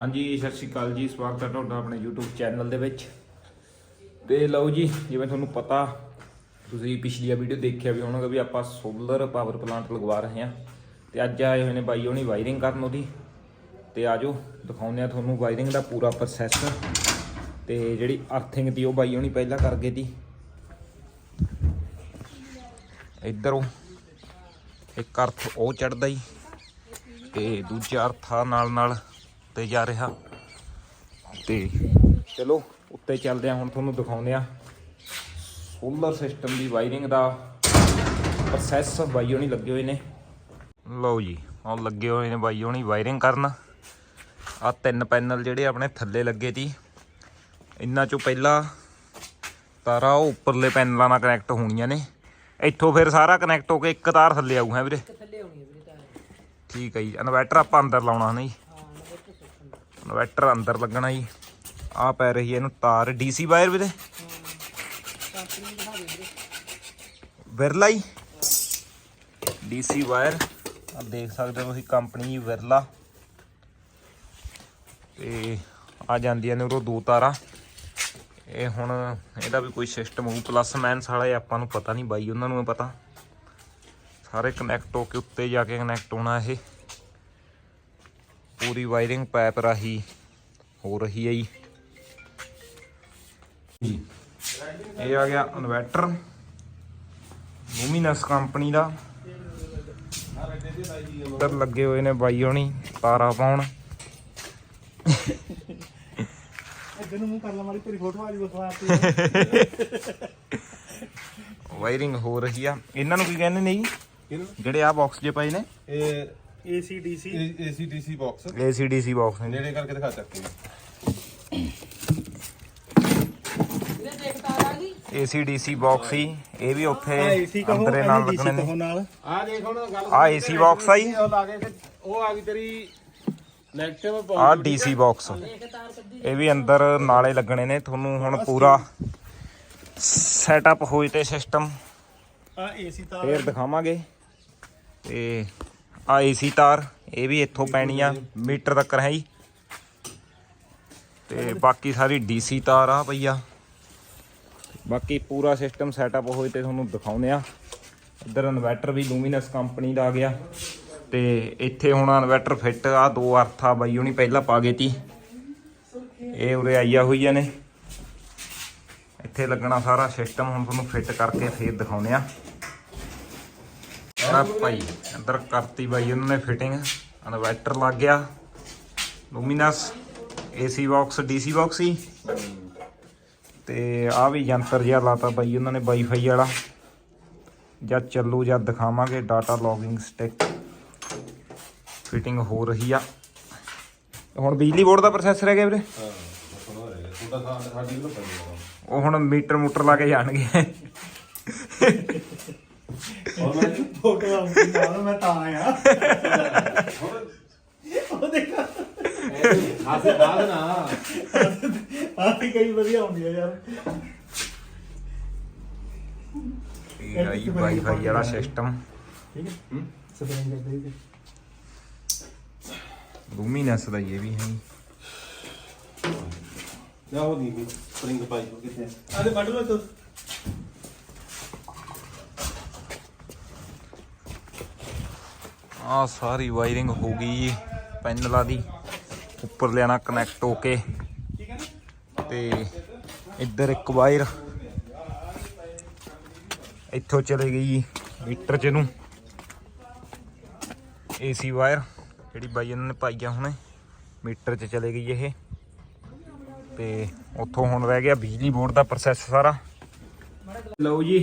ਹਾਂਜੀ, ਸਤਿ ਸ਼੍ਰੀ ਅਕਾਲ ਜੀ। ਸਵਾਗਤ ਹੈ ਤੁਹਾਡਾ ਆਪਣੇ YouTube ਚੈਨਲ ਦੇ ਵਿੱਚ। ਤੇ ਲਓ ਜੀ, ਜਿਵੇਂ ਤੁਹਾਨੂੰ ਪਤਾ, ਤੁਸੀਂ ਪਿਛਲੀਆਂ ਵੀਡੀਓ ਦੇਖਿਆ ਵੀ ਹੋਣਾਗਾ ਵੀ ਆਪਾਂ ਸੋਲਰ ਪਾਵਰ ਪਲਾਂਟ ਲਗਵਾ ਰਹੇ ਹਾਂ। ਤੇ ਅੱਜ ਆਏ ਹੋਏ ਨੇ ਬਾਈ ਹੋਣੀ ਵਾਇਰਿੰਗ ਕਰਨ ਉਹਦੀ। ਤੇ ਆਜੋ, ਦਿਖਾਉਂਦੇ ਆ ਤੁਹਾਨੂੰ ਵਾਇਰਿੰਗ ਦਾ ਪੂਰਾ ਪ੍ਰੋਸੈਸ ਤੇ ਜਿਹੜੀ ਅਰਥਿੰਗ ਦੀ ਉਹ ਬਾਈ ਹੋਣੀ ਪਹਿਲਾਂ ਕਰ ਗਏ ਤੀ। ਇੱਧਰੋਂ ਇੱਕ ਅਰਥ ਉਹ ਚੜਦਾ ਹੀ ਤੇ ਦੂਜਾ ਅਰਥਾ ਨਾਲ ਨਾਲ ਤੇ ਜਾ ਰਿਹਾ। ਤੇ ਚਲੋ ਉੱਤੇ ਚੱਲਦੇ ਆ ਹੁਣ ਤੁਹਾਨੂੰ ਦਿਖਾਉਂਦੇ ਆ ਸੋਲਰ ਸਿਸਟਮ ਦੀ ਵਾਇਰਿੰਗ ਦਾ ਪ੍ਰੋਸੈਸ ਬਾਈਓ ਨਹੀਂ ਲੱਗੇ ਹੋਏ ਨੇ। ਲਓ ਜੀ ਉਹ ਲੱਗੇ ਹੋਏ ਨੇ ਬਾਈਓ ਨਹੀਂ ਵਾਇਰਿੰਗ ਕਰਨ। ਆ ਤਿੰਨ ਪੈਨਲ ਜਿਹੜੇ ਆਪਣੇ ਥੱਲੇ ਲੱਗੇ ਸੀ ਇਹਨਾਂ ਚੋਂ ਪਹਿਲਾ ਤਾਰਾ ਉਹ ਉੱਪਰਲੇ ਪੈਨਲਾਂ ਨਾਲ ਕਨੈਕਟ ਹੋਣੀਆਂ ਨੇ। ਇੱਥੋਂ ਫਿਰ ਸਾਰਾ ਕਨੈਕਟ ਹੋ ਕੇ ਇੱਕ ਤਾਰ ਥੱਲੇ ਆਊ ਹੈ ਵੀਰੇ। ਥੱਲੇ ਹੋਣੀ ਹੈ ਵੀਰੇ ਤਾਂ ਠੀਕ ਹੈ ਜੀ ਇਨਵਰਟਰ ਆਪਾਂ ਅੰਦਰ ਲਾਉਣਾ ਨਹੀਂ ਇਨਵਰਟਰ ਅੰਦਰ ਲੱਗਣਾ ਜੀ। ਆ ਪੈ ਰਹੀ ਹੈ ਇਹਨੂੰ ਤਾਰ। ਡੀਸੀ ਵਾਇਰ ਵੀਰੇ। ਦੇ ਵੀਰੇ ਵਿਰਲਾ ਹੀ ਡੀਸੀ ਵਾਇਰ। ਆ ਦੇਖ ਸਕਦੇ ਹੋ ਤੁਸੀਂ ਕੰਪਨੀ ਵਿਰਲਾ। ਤੇ ਆ ਜਾਂਦੀਆਂ ਨੇ ਉਹ ਦੋ ਤਾਰਾਂ। ਇਹ ਹੁਣ ਇਹਦਾ ਵੀ ਕੋਈ ਸਿਸਟਮ ਹੋਊ। ਪਲੱਸ ਮਾਈਨਸ ਵਾਲਾ ਆਪਾਂ ਨੂੰ ਪਤਾ ਨਹੀਂ ਬਾਈ, ਉਹਨਾਂ ਨੂੰ ਪਤਾ। ਸਾਰੇ ਕਨੈਕਟ ਹੋ ਕੇ ਉੱਤੇ ਜਾ ਕੇ ਕਨੈਕਟ ਹੋਣਾ ਇਹ। ਪੂਰੀ ਵਾਇਰਿੰਗ ਪਾਈਪ ਰਾਹੀਂ ਹੋ ਰਹੀ ਹੈ ਜੀ। ਇਹ ਆ ਗਿਆ ਇਨਵਰਟਰ ਲੂਮੀਨਸ ਕੰਪਨੀ ਦਾ। ਉੱਧਰ ਲੱਗੇ ਹੋਏ ਨੇ ਬਾਈ ਹੋਣੀ ਤਾਰਾ ਪਾਉਣ। ਇੱਧਰ ਨੂੰ ਮੂੰਹ ਕਰ ਲਾ ਮਾਰੀ ਤੇਰੀ ਫੋਟੋ ਆ ਜੀ ਬਖਵਾਤੀ ਵਾਇਰਿੰਗ ਹੋ ਰਹੀ ਆ। ਇਹਨਾਂ ਨੂੰ ਕੀ ਕਹਿੰਦੇ ਨੇ ਜੀ? ਜਿਹੜੇ ਆ ਬਾਕਸ ਜੇ ਪਏ ਨੇ। ਇਹ AC DC AC DC box ACDC box ਨੇ ਨੇੜੇ ਕਰਕੇ ਦਿਖਾ ਸਕਦੇ ਵੀਰੇ ਦੇਖ ਤਾਰ ਆ ਗਈ। ACDC ਬਾਕਸ ਹੀ ਇਹ ਵੀ ਉੱਥੇ ਏਸੀ ਅੰਦਰੇ ਨਾਲ ਡੀਸੀ ਲੱਗਣੇ ਨੇ। ਨਾਲ। ਆ ਦੇਖ ਹੁਣ ਗੱਲ ਆ AC ਬਾਕਸ ਆ ਜੀ। ਉਹ ਲਾ ਕੇ ਤੇ ਉਹ ਆ ਗਈ ਤੇਰੀ ਨੈਗੇਟਿਵ ਆ DC ਬਾਕਸ ਇਹ ਵੀ ਅੰਦਰ ਨਾਲੇ ਲੱਗਣੇ ਨੇ। ਤੁਹਾਨੂੰ ਹੁਣ ਪੂਰਾ ਸੈਟਅਪ ਹੋਈ ਤੇ ਸਿਸਟਮ ਆ ਏਸੀ ਤਾਰ। ਫੇਰ ਦਿਖਾਵਾਂਗੇ। ਤੇ ਆ ਏਸੀ ਤਾਰ ਇਹ ਵੀ ਇੱਥੋਂ ਪੈਣੀ ਆ ਮੀਟਰ ਤੱਕ ਹੈ ਜੀ। ਤੇ ਬਾਕੀ ਸਾਰੀ ਡੀਸੀ ਤਾਰ ਆ ਪਈਆ ਬਾਕੀ ਪੂਰਾ ਸਿਸਟਮ ਸੈਟਅਪ ਹੋਏ ਤੇ ਤੁਹਾਨੂੰ ਦਿਖਾਉਂਦੇ ਆ। ਇੱਧਰ ਇਨਵਰਟਰ ਵੀ ਲੂਮੀਨਸ ਕੰਪਨੀ ਦਾ ਆ ਗਿਆ। ਤੇ ਇੱਥੇ ਹੁਣ ਇਨਵਰਟਰ ਫਿੱਟ ਆ ਦੋ ਅਰਥਾ ਬਾਈ ਉਹਨੀ ਪਹਿਲਾਂ ਪਾ ਗਏ ਤੀ। ਇਹ ਉਰੇ ਆਈਆ ਹੋਈਆਂ ਨੇ। ਇੱਥੇ ਲੱਗਣਾ ਸਾਰਾ ਸਿਸਟਮ ਹੁਣ ਤੁਹਾਨੂੰ ਫਿੱਟ ਕਰਕੇ ਫੇਰ ਦਿਖਾਉਂਦੇ ਆ। ਆ ਭਾਈ ਅੰਦਰ ਕਰਤੀ ਬਾਈ ਉਹਨਾਂ ਨੇ ਫਿਟਿੰਗ ਇਨਵਰਟਰ ਲੱਗ ਗਿਆ। Luminous AC box DC box ਹੀ ਤੇ ਆ ਵੀ ਯੰਤਰ ਜਿਹਾ ਲਾਤਾ ਬਾਈ ਉਹਨਾਂ ਨੇ ਵਾਈਫਾਈ ਵਾਲਾ। ਜਦ ਚੱਲੂ ਜਦ ਦਿਖਾਵਾਂਗੇ ਡਾਟਾ ਲੌਗਿੰਗ ਸਟਿਕ ਫਿਟਿੰਗ ਹੋ ਰਹੀ ਆ। ਹੁਣ ਬਿਜਲੀ ਬੋਰਡ ਦਾ ਪ੍ਰੋਸੈਸਰ ਹੈਗਾ ਵੀਰੇ? ਹਾਂ ਉਹ ਹੁਣ ਮੀਟਰ ਮੂਟਰ ਲਾ ਕੇ ਜਾਣਗੇ। ਹੋਰ ਮੈਂ ਫੋਟੋ ਆਉਂਦੀ ਨਾਲ ਮੈਂ ਤਾਂ ਆਇਆ। ਹੋਰ ਉਹ ਦੇਖ ਹਾਸੇ ਬਾਦ ਨਾ। ਆ ਵੀ ਕਈ ਵਧੀਆ ਹੁੰਦੀ ਆ ਯਾਰ। ਇਹ ਆਈ ਵਾਈਫਾਈ ਵਾਲਾ ਸਿਸਟਮ ਠੀਕ ਹੈ। ਸਪਰਿੰਗ ਕਰਦੇ ਤੇ। ਲੂਮੀਨਸ ਦਾ ਹੀ ਇਹ ਵੀ ਹੈ ਜੀ। ਉਹ ਦੀ ਸਪਰਿੰਗ ਪਾਈ ਕਿੱਥੇ ਆ? ਤੇ ਕੱਢ ਲਓ ਤੂੰ। ਆ ਸਾਰੀ ਵਾਇਰਿੰਗ ਹੋ ਗਈ ਜੀ, ਪੈਨਲਾਂ ਦੀ। ਉੱਪਰ ਲਿਆਣਾ ਕਨੈਕਟ ਹੋ ਕੇ। ਠੀਕ ਤੇ ਇੱਧਰ ਇੱਕ ਵਾਇਰ ਇੱਥੋਂ ਚਲੇ ਗਈ ਜੀ, ਮੀਟਰ ਚ ਨੂੰ। ਏਸੀ ਵਾਇਰ, ਜਿਹੜੀ ਬਾਈ ਇਹਨਾਂ ਨੇ ਪਾਈ ਆ ਹੁਣੇ, ਮੀਟਰ ਚ ਚਲੇ ਗਈ ਇਹ। ਤੇ ਉੱਥੋਂ ਹੁਣ ਰਹਿ ਗਿਆ ਬਿਜਲੀ ਬੋਰਡ ਦਾ ਪ੍ਰੋਸੈਸ ਸਾਰਾ। ਲਓ ਜੀ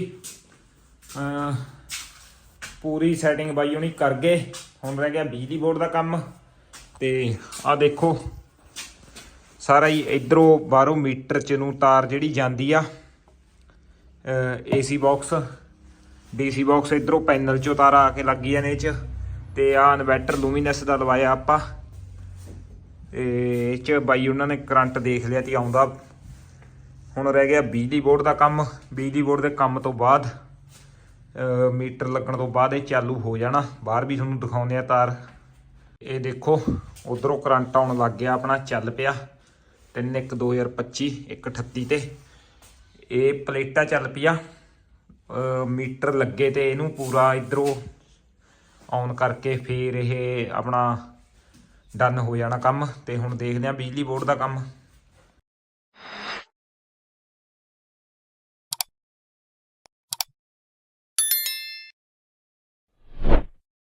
ਪੂਰੀ ਸੈਟਿੰਗ ਬਾਈ ਹੁਣੀ ਕਰ ਗਏ। ਹੁਣ ਰਹਿ ਗਿਆ ਬਿਜਲੀ ਬੋਰਡ ਦਾ ਕੰਮ। ਤੇ ਆ ਦੇਖੋ, ਸਾਰਾ ਹੀ ਇਧਰੋਂ ਬਾਹਰੋਂ ਮੀਟਰ ਚ ਨੂੰ ਤਾਰ ਜਿਹੜੀ ਜਾਂਦੀ ਆ ਏਸੀ ਬਾਕਸ ਡੀਸੀ ਬਾਕਸ ਇਧਰੋਂ ਪੈਨਲ ਚੋਂ ਤਾਰਾਂ ਆ ਕੇ ਲੱਗੀਆਂ ਨੇ ਇਹ ਚ। ਤੇ ਆ ਇਨਵਰਟਰ ਲੂਮੀਨੈਸ ਦਾ ਲਵਾਇਆ ਆਪਾਂ। ਤੇ ਇਹ ਚ ਬਾਈ ਉਹਨਾਂ ਨੇ ਕਰੰਟ ਦੇਖ ਲਿਆ ਤੇ ਆਉਂਦਾ। ਹੁਣ ਰਹਿ ਗਿਆ ਬਿਜਲੀ ਬੋਰਡ ਦਾ ਕੰਮ। ਬਿਜਲੀ ਬੋਰਡ ਦੇ ਕੰਮ ਤੋਂ ਬਾਅਦ ਮੀਟਰ ਲੱਗਣ ਤੋਂ ਬਾਅਦ ਇਹ ਚਾਲੂ ਹੋ ਜਾਣਾ। ਬਾਹਰ ਵੀ ਤੁਹਾਨੂੰ ਦਿਖਾਉਂਦੇ ਆ ਤਾਰ। ਇਹ ਦੇਖੋ, ਉਧਰੋਂ ਕਰੰਟ ਆਉਣ ਲੱਗ ਗਿਆ, ਆਪਣਾ ਚੱਲ ਪਿਆ। 3 1 2025 138 ਤੇ। ਇਹ ਪਲੇਟਾਂ ਚੱਲ ਪਿਆ ਮੀਟਰ ਲੱਗੇ ਤੇ ਇਹਨੂੰ ਪੂਰਾ ਇਧਰੋਂ ਆਨ ਕਰਕੇ ਫੇਰ ਇਹ ਆਪਣਾ ਡਨ ਹੋ ਜਾਣਾ ਕੰਮ। ਤੇ ਹੁਣ ਦੇਖਦੇ ਆ ਬਿਜਲੀ ਬੋਰਡ ਦਾ ਕੰਮ।